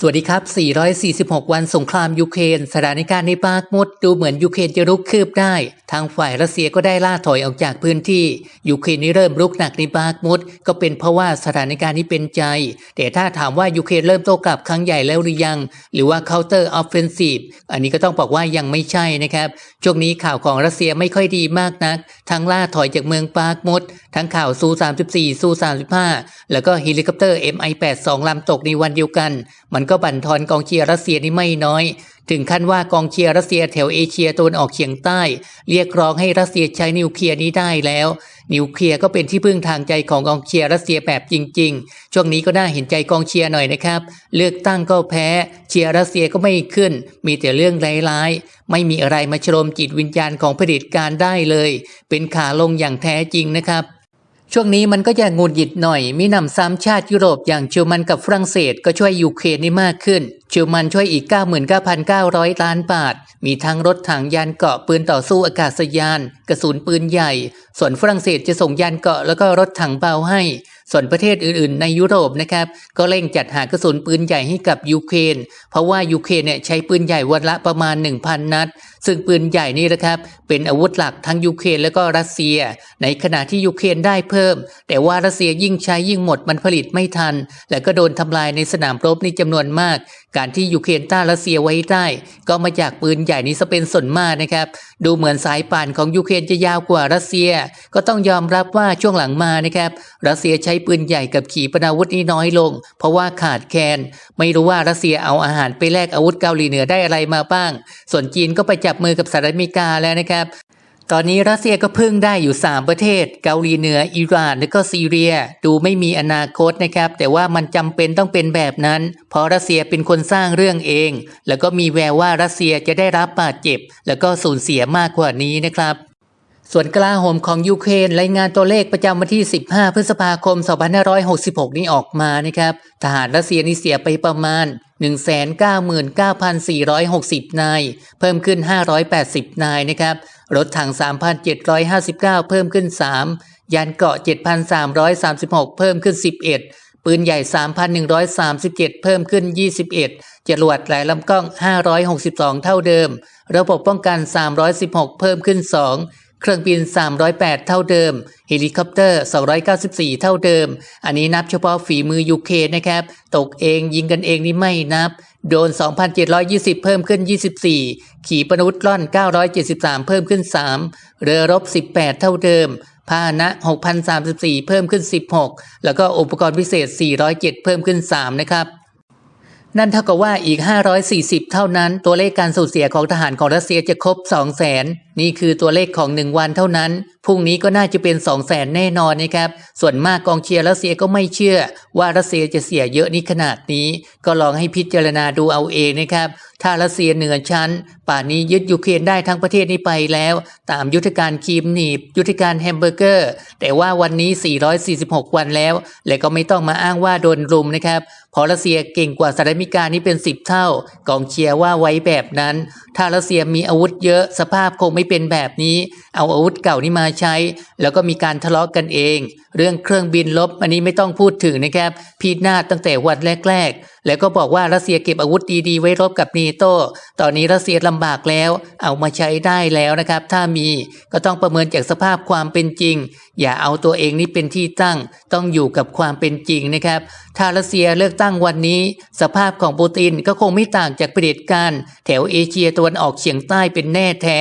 สวัสดีครับ 446 วันสงครามยูเครน สถานการณ์ในบาคมุดดูเหมือนยูเครนจะรุกคืบได้ ทางฝ่ายรัสเซียก็ได้ล่าถอยออกจากพื้นที่ ยูเครนนี่เริ่มรุกหนักในบาคมุดก็เป็นเพราะว่าสถานการณ์นี้เป็นใจ แต่ถ้าถามว่ายูเครนเริ่มโต้กลับครั้งใหญ่แล้วหรือยัง หรือว่า counter offensive อันนี้ก็ต้องบอกว่ายังไม่ใช่นะครับ ช่วงนี้ข่าวของรัสเซียไม่ค่อยดีมากนัก ทั้งล่าถอยจากเมืองปากมด ทั้งข่าวซู 34 ซู 35 แล้วก็เฮลิคอปเตอร์ MI8 สองลำตกในวันเดียวกัน มันก็บั่นทอนกองเชียร์รัสเซียนี่ไม่น้อย ถึงขั้นว่ากองเชียร์รัสเซียแถวเอเชียตะวันออกเฉียงใต้ เรียกร้องให้รัสเซียใช้นิวเคลียร์นี้ได้แล้ว นิวเคลียร์ก็เป็นที่พึ่งทางใจของกองเชียร์รัสเซียแบบจริง ๆ ช่วงนี้ก็น่าเห็นใจกองเชียร์หน่อยนะครับ เลือกตั้งก็แพ้ เชียร์รัสเซียก็ไม่ขึ้น มีแต่เรื่องร้ายๆ ไม่มีอะไรมาชโลมจิตวิญญาณของเผด็จการได้เลย เป็นขาลงอย่างแท้จริงนะครับ ช่วงนี้มันก็จะงุนหยิดหน่อย มีนำซ้ำชาติยุโรปอย่างเยอรมันกับฝรั่งเศสก็ช่วยยูเครนนี้มากขึ้นเยอรมันช่วยอีก 99,900 ล้านบาท มีทั้งรถถังยานเกาะปืนต่อสู้อากาศยาน กระสุนปืนใหญ่ ส่วนฝรั่งเศสจะส่งยานเกาะแล้วก็รถถังเบาให้ ส่วนประเทศอื่นๆ ในยุโรปนะครับก็เร่งจัดหากระสุนปืนใหญ่ให้กับยูเครนเพราะว่ายูเครนเนี่ยใช้ปืนใหญ่วันละประมาณ 1,000 นัด ซึ่งปืนใหญ่นี่นะครับเป็นอาวุธหลักทั้งยูเครนและก็รัสเซีย ในขณะที่ยูเครนได้เพิ่ม แต่ว่ารัสเซียยิ่งใช้ยิ่งหมดมันผลิตไม่ทัน และก็โดนทำลายในสนามรบในจำนวนมาก การที่ยูเครนต้านรัสเซียไว้ได้ ก็มาจากปืนใหญ่นี้ซะเป็นส่วนมากนะครับดูเหมือนสายป่านของยูเครนจะยาวกว่ารัสเซีย ก็ต้องยอมรับว่าช่วงหลังมานะครับรัสเซียใช้ปืนใหญ่กับขีปนาวุธนี้น้อยลง เพราะว่าขาดแคลนไม่รู้ว่ารัสเซียเอาอาหารไปแลกอาวุธเกาหลีเหนือได้อะไรมาบ้าง ส่วนจีนก็ไปจับมือกับสหรัฐอเมริกาแล้วนะครับ ตอนนี้รัสเซียก็พึ่งได้อยู่ 3 ประเทศ เกาหลีเหนือ อิหร่านและก็ซีเรีย ดูไม่มีอนาคตนะครับ แต่ว่ามันจำเป็นต้องเป็นแบบนั้น เพราะรัสเซียเป็นคนสร้างเรื่องเอง แล้วก็มีแววว่ารัสเซียจะได้รับบาดเจ็บ แล้วก็สูญเสียมากกว่านี้นะครับ ส่วนกลาโหมของยูเครนรายงานตัวเลขประจำวันที่ 15 พฤษภาคม 2566 นี้ออกมานะครับ ทหารรัสเซียนี่เสียไปประมาณ 199,460 นาย เพิ่มขึ้น 580 นายนะครับ รถถัง 3,759 เพิ่มขึ้น 3 ยานเกาะ 7,336 เพิ่มขึ้น 11 ปืนใหญ่ 3,137 เพิ่มขึ้น 21 จรวดหลายลำกล้อง 562 เท่าเดิม ระบบป้องกัน 316 เพิ่มขึ้น 2 เครื่องบิน 308 เท่าเดิม เฮลิคอปเตอร์ 294 เท่าเดิม อันนี้นับเฉพาะฝีมือยูเครนนะครับ ตกเองยิงกันเองนี่ไม่นับ โดน 2,720 เพิ่มขึ้น 24 ขีปนาวุธล่อน 973 เพิ่มขึ้น 3 เรือรบ 18 เท่าเดิมพาหนะ 6,034 เพิ่มขึ้น 16 แล้วก็อุปกรณ์พิเศษ 407 เพิ่มขึ้น 3 นะครับ นั่นเท่ากับว่าอีก 540 เท่านั้น ตัวเลขการสูญเสียของทหารของรัสเซียจะครบ 200,000นี่คือตัวเลขของ 1 วันเท่านั้น พรุ่งนี้ก็น่าจะเป็น 200,000แน่นอนนะครับ ส่วนมากกองเชียร์รัสเซียก็ไม่เชื่อ ว่ารัสเซียจะเสียเยอะนี้ขนาดนี้ ก็ลองให้พิจารณาดูเอาเองนะครับ ถ้ารัสเซียเหนือชั้น ป่านนี้ยึดยูเครนได้ทั้งประเทศนี้ไปแล้ว ตามยุทธการคีมหนีบ ยุทธการแฮมเบอร์เกอร์ แต่ว่าวันนี้ 446 วันแล้ว และก็ไม่ต้องมาอ้างว่าโดนรุมนะครับเพราะรัสเซียเก่งกว่าสหรัฐอเมริกานี่เป็น 10 เท่ากองเชียร์ว่าไว้แบบนั้น ถ้ารัสเซียมีอาวุธเยอะสภาพคงไม่เป็นแบบนี้ เอาอาวุธเก่านี้มาใช้ แล้วก็มีการทะเลาะกันเอง เรื่องเครื่องบินลบอันนี้ไม่ต้องพูดถึงนะครับ พีดหน้าตั้งแต่วันแรก ๆ แล้วก็บอกว่ารัสเซียเก็บอาวุธดีๆ ไว้รบกับนีโต้ตอนนี้รัสเซียลำบากแล้ว เอามาใช้ได้แล้วนะครับ ถ้ามีก็ต้องประเมินจากสภาพความเป็นจริง อย่าเอาตัวเองนี่เป็นที่ตั้ง ต้องอยู่กับความเป็นจริงนะครับ ถ้ารัสเซียเลือกตั้งวันนี้ สภาพของปูตินก็คงไม่ต่างจากเผด็จการแถวเอเชียตะวันออกเฉียงใต้เป็นแน่แท้